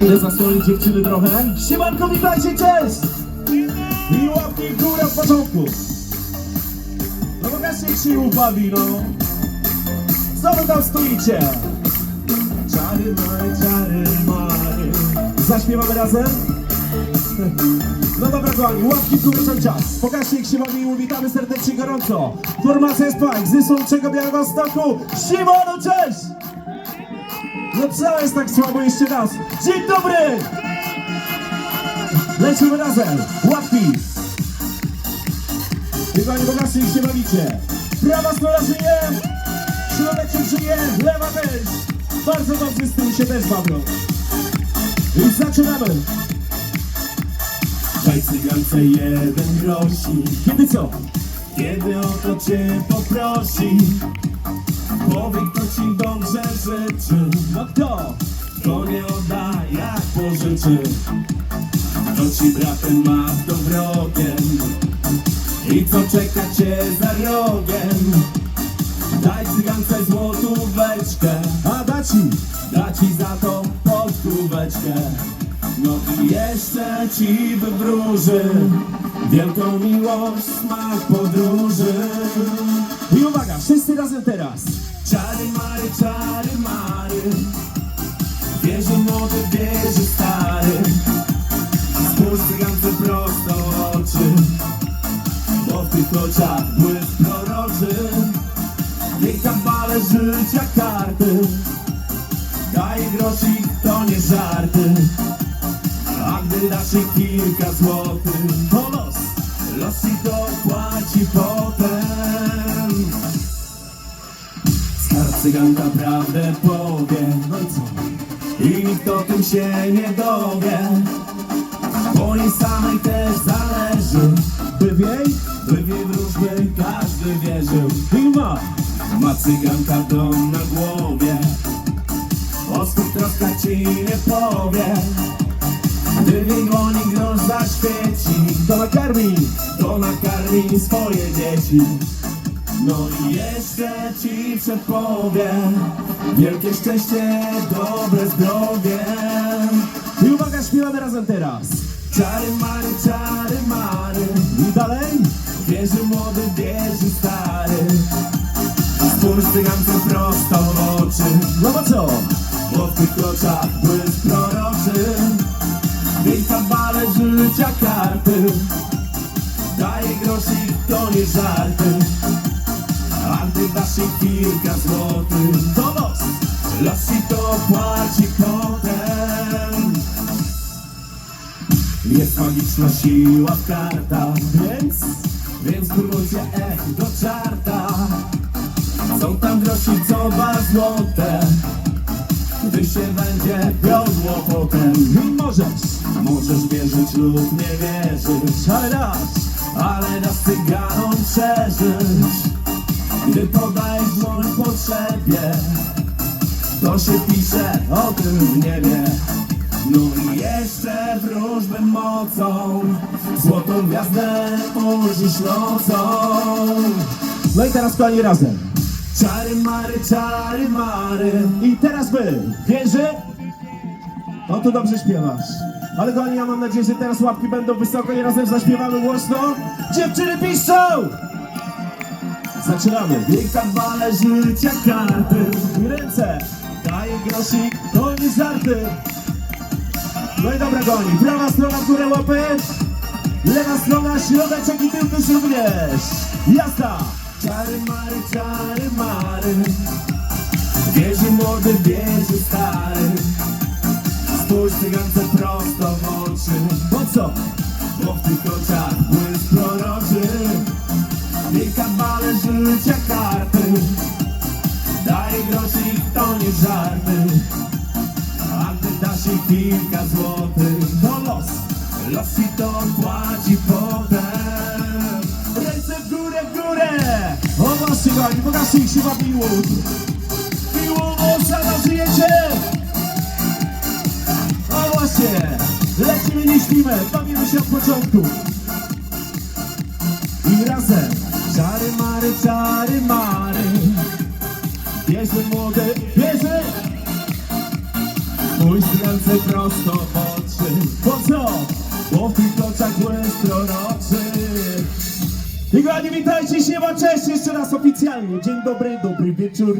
Ile zasłonić dziewczyny trochę? Siemanko, witajcie, cześć! I łapki w górę w porządku. No pokażcie jak się ubawi, no. Co wy tam stoicie? Czary mary, czary mary. Zaśpiewamy razem? No dobra, kochani, łapki w górę czas. Pokażcie jak się bawi i witamy serdecznie gorąco. Formacja Spike z Wysłączego Białego Stoku. Siemano, cześć! No co jest tak słabo jeszcze raz? Dzień dobry! Lecimy razem! Łapki! I pani pokażcie, jak się bawicie. Prawa strona żyje! Środek się żyje! Lewa też! Bardzo dobrze z tym się też bawią. I zaczynamy! Daj cygance jeden grosi. Kiedy co? Kiedy o to cię poprosi. Powie kto ci dobrze życzy. No kto? Kto nie odda jak pożyczy? Kto ci bratem ma to wrogiem I co czeka cię za rogiem? Daj cygance złotóweczkę. A da ci? Da ci za to podkóweczkę No i jeszcze ci wywróży Wielką miłość, smak podróży. I uwaga, wszyscy razem teraz Czary mary, czary mary. Wierzy młody, wierzy stary. Spójrz prosto oczy. Bo w tych oczach błysk proroczy. Niech kabale życia karty. Daje grosik, to nie żarty. A gdy dasz jej kilka złotych cyganka prawdę powie. No i co? I nikt o tym się nie dowie. Po niej samej też zależy By w jej, by w jej wróżby każdy wierzył. I ma Ma cyganka dom na głowie. O swych troskach ci nie powie. Gdy w jej dłoni grosz zaświeci To nakarmi, to nakarmi swoje dzieci no i jeszcze ci przepowie Wielkie szczęście, dobre zdrowie. I uwaga, śpiewamy razem teraz. Czary mary, czary mary. I dalej? Wierzy młody, wierzy stary. Spójrz cygance prosto w oczy. No bo co? Bo w tych oczach błysk proroczy. Wiej kabale życia karty. Daje grosik, to nie żarty jej kilka złotych To los, los ci to płaci potem. Jest magiczna siła w kartach. Więc, więc próbujcie ech do czarta. Są tam grosi co dwa złote. Gdy się będzie wiodło potem. I możesz, możesz wierzyć lub nie wierzyć. Ale dasz, ale dasz cyganom przeżyć gdy podajesz dłoń potrzebie. To się pisze o tym w niebie No i jeszcze wróżbę mocą Złotą gwiazdę ujrzysz nocą. No i teraz kochani razem. Czary mary, czary mary. I teraz my, wierzy? No to dobrze śpiewasz. Ale kochani, ja mam nadzieję, że teraz łapki będą wysoko i razem zaśpiewamy głośno. Dziewczyny piszą! Zaczynamy. Wielka bale życia karty ręce. Daje grosik, to nie żarty. No i dobra goni. Prawa strona w górę łapy. Lewa strona środeczek i tył też również. Jazda. Czary mary, czary mary. Wierzy młody, wierzy stary. Spójrz cygance prosto w oczy. Po co? Bale życia karty. Daje grosik, to nie żarty. A gdy dasz jej kilka złotych To los, los ci to płaci potem. Ręce w górę, w górę! O właśnie kochani, pokażcie ich się bawi łód Miłowosa żyjecie O właśnie Lecimy, nie śpimy, bawimy się od początku. I razem mary, czary mary Bierze młody, bierze Spójrz ręce prosto pomocy. Po co? Bo w tych oczach błysk proroczy. I kochani, witajcie, siema, cześć, jeszcze raz oficjalnie. Dzień dobry, dobry wieczór.